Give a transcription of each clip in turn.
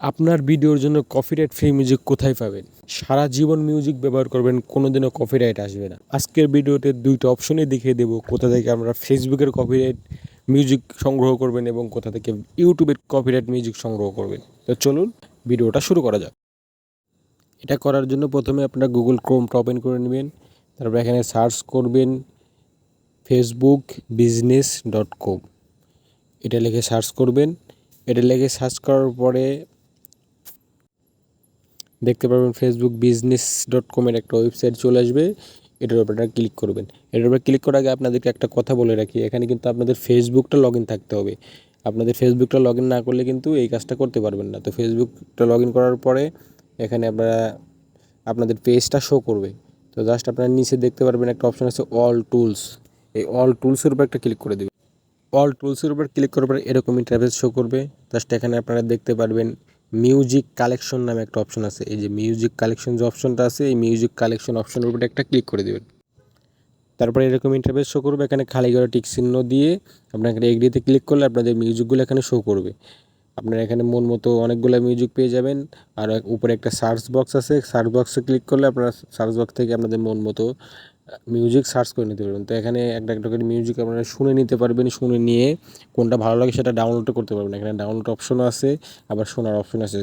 আপনার ভিডিওর জন্য কপিরাইট ফ্রি মিউজিক কোথায় পাবেন? সারা জীবন মিউজিক ব্যবহার করবেন, কোনোদিনও কপিরাইট আসবে না। আজকের ভিডিওতে দুইটা অপশনই দেখিয়ে দেবো, কোথা থেকে আমরা ফেসবুকের কপিরাইট মিউজিক সংগ্রহ করবেন এবং কোথা থেকে ইউটিউবের কপিরাইট মিউজিক সংগ্রহ করবেন। তো চলুন, ভিডিওটা শুরু করা যাক। এটা করার জন্য প্রথমে আপনারা গুগল ক্রোমটা ওপেন করে নেবেন, তারপর এখানে সার্চ করবেন ফেসবুক বিজনেস ডট কম এটা লিখে সার্চ করবেন। এটা লিখে সার্চ করার পরে দেখতে পারবেন ফেসবুক বিজনেস ডট কমের একটা ওয়েবসাইট চলে আসবে। এটার উপর আপনারা ক্লিক করবেন। এটার উপর ক্লিক করার আগে আপনাদেরকে একটা কথা বলে রাখি, এখানে কিন্তু আপনাদের ফেসবুকটা লগ থাকতে হবে। আপনাদের ফেসবুকটা লগ না করলে কিন্তু এই কাজটা করতে পারবেন না। তো ফেসবুকটা লগ করার পরে এখানে আপনারা, আপনাদের পেজটা শো করবে। তো জাস্ট আপনারা নিচে দেখতে পারবেন একটা অপশন আছে অল টুলস এই অল টুলসের উপর একটা ক্লিক করে দেবে অল টুলসের উপর ক্লিক করার পরে এরকম ইন্টারফেস শো করবে। জাস্ট এখানে আপনারা দেখতে পারবেন মিউজিক কালেকশন নামে একটা অপশন আছে। এই যে মিউজিক কালেকশন যে অপশনটা আছে, এই মিউজিক কালেকশন অপশনের উপরে একটা ক্লিক করে দেবেন। তারপরে এরকম ইন্টারফেস শো করবে, এখানে খালি করে টিক চিহ্ন দিয়ে আপনার এখানে এগ্রিতে ক্লিক করলে আপনাদের মিউজিকগুলো এখানে শো করবে। আপনারা এখানে মন মতো অনেকগুলো মিউজিক পেয়ে যাবেন। আর উপরে একটা সার্চ বক্স আছে সার্চ বক্সে ক্লিক করলে আপনারা সার্চ বক্স থেকে আপনাদের মন মতো মিউজিক সার্চ করে নিতে পারবেন। তো এখানে একটা একটা করে মিউজিক আপনারা শুনে নিতে পারবেন, শুনে নিয়ে কোনটা ভালো লাগে সেটা ডাউনলোড করতে পারবেন। এখানে ডাউনলোড অপশনও আছে, আবার শোনার অপশন আছে।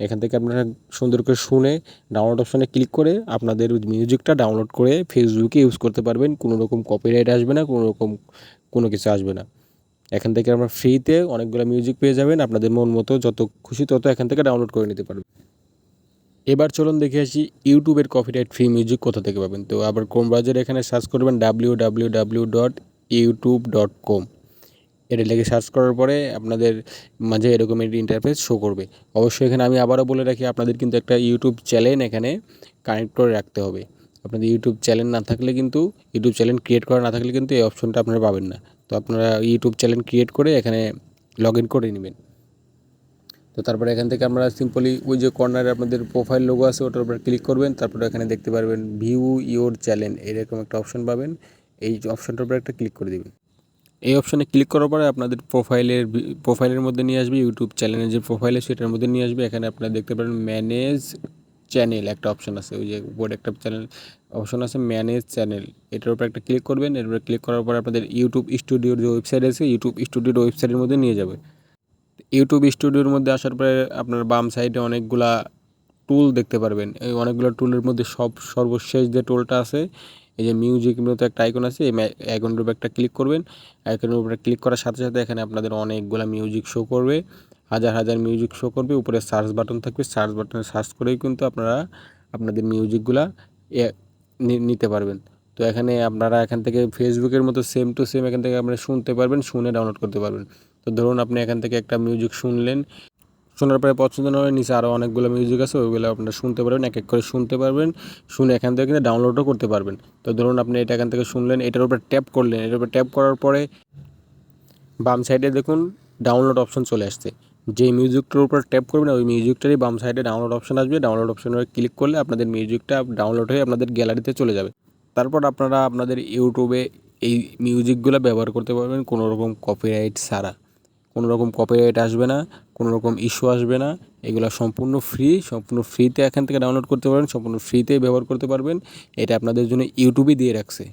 এখান থেকে আপনারা সুন্দর করে শুনে ডাউনলোড অপশনে ক্লিক করে আপনাদের মিউজিকটা ডাউনলোড করে ফেসবুকে ইউজ করতে পারবেন। কোনো রকম কপিরাইট আসবে না, কোনো রকম কোনো কিছু আসবে না। এখান থেকে আমরা ফ্রিতে অনেকগুলো মিউজিক পেয়ে যাবেন। আপনাদের মন মতো যত খুশি তত এখান থেকে ডাউনলোড করে নিতে পারবেন। এবার চলুন দেখে আসি ইউটিউবের কপিরাইট ফ্রি মিউজিক কোথা থেকে পাবেন। তো আবার ক্রোম ব্রাউজারে এখানে সার্চ করবেন W W W dot YouTube dot com এটা লেগে সার্চ করার পরে আপনাদের মাঝে এরকম একটি ইন্টারফেস শো করবে। অবশ্যই এখানে আমি আবারও বলে রাখি, আপনাদের কিন্তু একটা ইউটিউব চ্যানেল এখানে কানেক্ট করে রাখতে হবে। আপনাদের ইউটিউব চ্যানেল না থাকলে কিন্তু, ইউটিউব চ্যানেল ক্রিয়েট করা না থাকলে কিন্তু এই অপশনটা আপনারা পাবেন না। তো আপনারা ইউটিউব চ্যানেল ক্রিয়েট করে এখানে লগ ইন করে নেবেন। তো তারপরে এখান থেকে আমরা সিম্পলি ওই যে কর্নারে আপনাদের প্রোফাইল লোগো আছে, ওটার উপর ক্লিক করবেন, তারপরে এখানে দেখতে পারবেন ভিউ ইওর চ্যানেল এরকম একটা অপশন পাবেন। এই অপশনটার উপর একটা ক্লিক করে দিবেন। এই অপশনে ক্লিক করার পরে আপনাদের প্রোফাইলের প্রোফাইলের মধ্যে নিয়ে আসবে ইউটিউব চ্যানেলের যে প্রোফাইল সেটার মধ্যে নিয়ে আসবে। এখানে আপনারা দেখতে পারেন ম্যানেজ চ্যানেল একটা অপশন আছে, ওই যে উপরে একটা চ্যানেল অপশন আছে ম্যানেজ চ্যানেল এটার উপর একটা ক্লিক করবেন এর উপরে ক্লিক করার পরে আপনাদের ইউটিউব স্টুডিওর যে ওয়েবসাইট আছে ইউটিউব স্টুডিওর ওয়েবসাইটের মধ্যে নিয়ে যাবে। ইউটিউব স্টুডিওর মধ্যে আসার পরে আপনার বাম সাইডে অনেকগুলা টুল দেখতে পারবেন। এই অনেকগুলো টুলের মধ্যে সব সর্বশেষ যে টুলটা আছে, এই যে মিউজিক মতো একটা আইকন আছে, এই আইকনের উপর একটা ক্লিক করবেন। আইকনের উপরে ক্লিক করার সাথে সাথে এখানে আপনাদের অনেকগুলা মিউজিক শো করবে। হাজার হাজার মিউজিক শো করবে, উপরে সার্চ বাটন থাকবে। সার্চ বাটনে সার্চ করেই কিন্তু আপনারা আপনাদের মিউজিকগুলা নিতে পারবেন। তো এখানে আপনারা এখান থেকে ফেসবুকের মতো সেম টু সেম এখান থেকে আপনারা শুনতে পারবেন, শুনে ডাউনলোড করতে পারবেন। তো ধরুন আপনি এখান থেকে একটা মিউজিক শুনলেন, শোনার পরে পছন্দ না হলে নিচে আরও অনেকগুলো মিউজিক আছে, ওইগুলো আপনারা শুনতে পারবেন, এক এক করে শুনতে পারবেন, শুনে এখান থেকে কিন্তু ডাউনলোডও করতে পারবেন। তো ধরুন আপনি এটা এখান থেকে শুনলেন, এটার উপর ট্যাপ করলেন, এটার উপর ট্যাপ করার পরে বাম সাইডে দেখুন ডাউনলোড অপশন চলে আসছে। যে মিউজিকটার উপর ট্যাপ করবেন, ওই মিউজিকটারই বাম সাইডে ডাউনলোড অপশন আসবে। ডাউনলোড অপশনে ক্লিক করলে আপনাদের মিউজিকটা ডাউনলোড হয়ে আপনাদের গ্যালারিতে চলে যাবে। তারপর আপনারা আপনাদের ইউটিউবে এই মিউজিকগুলো ব্যবহার করতে পারবেন কোনো রকম কপিরাইট ছাড়া। কোনো রকম কপিরাইট আসবে না কোনো রকম ইস্যু আসবে না। এগুলো সম্পূর্ণ ফ্রি সম্পূর্ণ ফ্রিতে এখান থেকে ডাউনলোড করতে পারবেন, সম্পূর্ণ ফ্রিতে ব্যবহার করতে পারবেন। এটা আপনাদের জন্য ইউটিউবই দিয়ে রাখছে।